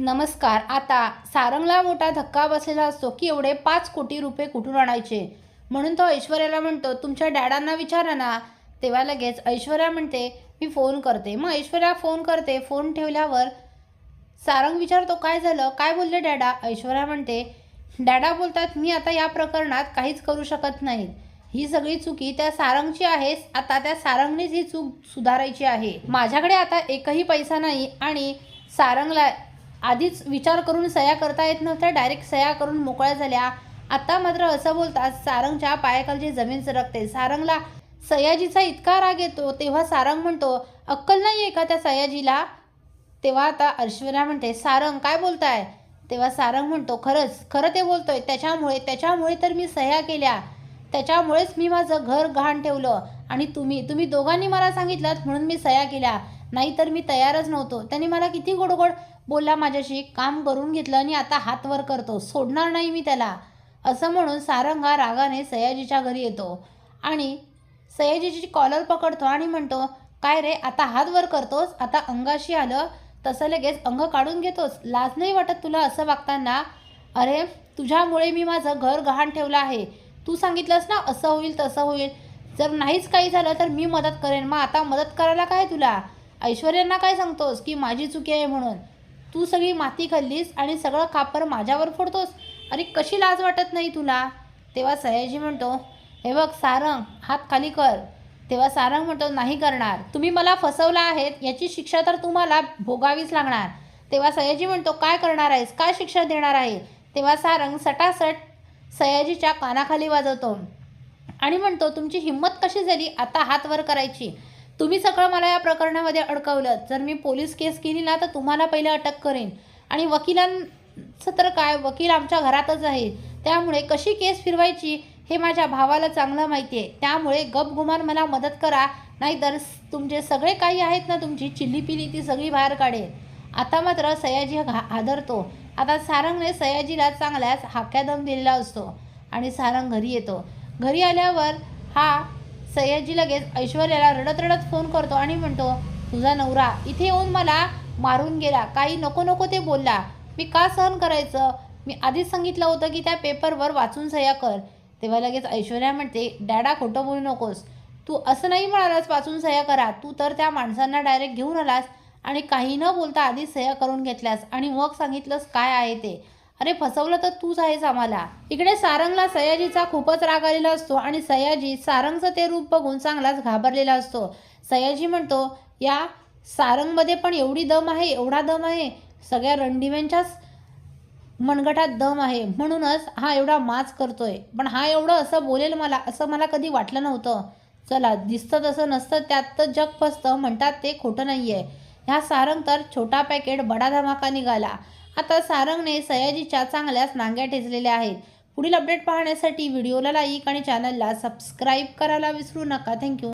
नमस्कार आता सारंगला मोठा धक्का बसलेला असतो की एवढे पाच कोटी रुपये कुठून आणायचे? म्हणून तो ऐश्वर्याला म्हणतो तुमच्या डॅडांना विचारा ना. तेव्हा लगेच ऐश्वर्या म्हणते मी फोन करते. मग ऐश्वर्या फोन करते फोन ठेवल्यावर सारंग विचारतो काय झालं? काय बोलले डॅडा? ऐश्वर्या म्हणते डॅडा बोलतात मी आता या प्रकरणात काहीच करू शकत नाहीत ही सगळी चुकी त्या सारंगची आहे आता त्या सारंगनेच ही चूक सुधारायची आहे. माझ्याकडे आता एकही पैसा नाही आणि सारंगला आधीच विचार करून सह्या करता येत नव्हत्या डायरेक्ट सह्या करून मोकळ्या झाल्या. आता मात्र असं बोलतात सारंगच्या पायाखालची जमीन सरकते सारंगला सयाजीचा इतका राग येतो तेव्हा सारंग म्हणतो अक्कल नाही आहे का त्या सयाजीला तेव्हा आता ऐश्वर्या म्हणते सारंग काय बोलताय? तेव्हा सारंग म्हणतो खरंच खरं ते बोलतोय त्याच्यामुळे त्याच्यामुळे तर मी सह्या केल्या. त्याच्यामुळेच मी माझं घर गहाण ठेवलं. आणि तुम्ही तुम्ही दोघांनी मला सांगितलं म्हणून मी सह्या केल्या. नाहीतर मी तयारच नव्हतो. त्याने मला किती गोडगोड बोलला माझ्याशी काम करून घेतलं आणि आता हात वर करतो. सोडणार नाही मी त्याला. असं म्हणून सारंग हा रागाने सयाजीच्या घरी येतो आणि सयाजीची कॉलर पकडतो आणि म्हणतो काय रे आता हात वर करतोस? आता अंगाशी आलं तसं लगेच अंग काढून घेतोस? लाज नाही वाटत तुला असं वागताना? अरे तुझ्यामुळे मी माझं घर गहाण ठेवलं आहे. तू सांगितलंस ना असं होईल तसं होईल. जर नाहीच काही झालं तर मी मदत करेन. मग आता मदत करायला काय तुला? ऐश्वर्यांना काय सांगतोस की माझी चुकी आहे म्हणून? तू सगळी माती खाल्लीस आणि सगळं खापर माझ्यावर फोडतोस? अरे कशी लाज वाटत नाही तुला? तेव्हा सयाजी म्हणतो हे बघ सारंग हात खाली कर. तेव्हा सारंग म्हणतो नाही करणार. तुम्ही मला फसवला आहेत याची शिक्षा तर तुम्हाला भोगावीच लागणार. तेव्हा सयाजी म्हणतो काय करणार आहेस? काय शिक्षा देणार आहे? तेव्हा सारंग सटासट सयाजीच्या कानाखाली वाजवतो आणि म्हणतो तुमची हिंमत कशी झाली? आता हात वर करायची. तुम्ही सगळं मला या प्रकरणामध्ये अडकवलं. जर मी पोलीस केस केली ना तर तुम्हाला पहिले अटक करेन. आणि वकिलांचं तर काय? वकील आमच्या घरातच आहे. त्यामुळे कशी केस फिरवायची हे माझ्या भावाला चांगलं माहिती आहे त्यामुळे गपगुमान मला मदत करा. नाहीतर तुमचे सगळे काही आहेत ना तुमची चिल्लीपिली ती सगळी बाहेर काढेल. आता मात्र सयाजी घा हादरतो. आता सारंगने सयाजीला चांगल्याच हाक्यादम दिलेला असतो. आणि सारंग घरी येतो. घरी आल्यावर हा सयाजी लगेच ऐश्वर्याला रडत रडत फोन करतो आणि म्हणतो तुझा नवरा इथे येऊन मला मारून गेला. काही नको नको ते बोलला. मी का सहन करायचं? मी आधीच सांगितलं होतं की त्या पेपरवर वाचून सह्या कर. तेव्हा लगेच ऐश्वर्या म्हणते डॅडा खोटं बोलू नकोस. तू असं नाही म्हणालास वाचून सह्या करा. तू तर त्या माणसांना डायरेक्ट घेऊन आलास आणि काही न बोलता आधीच सह्या करून घेतल्यास आणि मग सांगितलंस काय आहे ते. अरे फसवलं तर तूच आहेस आम्हाला. इकडे सारंगला सयाजीचा खूपच राग आलेला असतो आणि सयाजी सारंगचं ते रूप बघून चांगलाच घाबरलेला असतो. सयाजी म्हणतो या सारंगमध्ये पण एवढी दम आहे एवढा दम आहे. सगळ्या रणदिव्यांच्याच मनगटात दम आहे. म्हणूनच हा एवढा माच करतोय. पण हा एवढं असं बोलेल मला असं मला कधी वाटलं नव्हतं. चला दिसतं तसं नसतं त्यात तर जग फसतं म्हणतात ते खोटं नाही आहे ह्या सारंग तर छोटा पॅकेट बडा धमाका निघाला. आता सारंगने सयाजीच्या चांगल्याच नांग्या ठेचलेल्या आहेत. पुढील अपडेट पाहण्यासाठी व्हिडिओला लाईक आणि चॅनलला सबस्क्राईब करायला विसरू नका. थँक्यू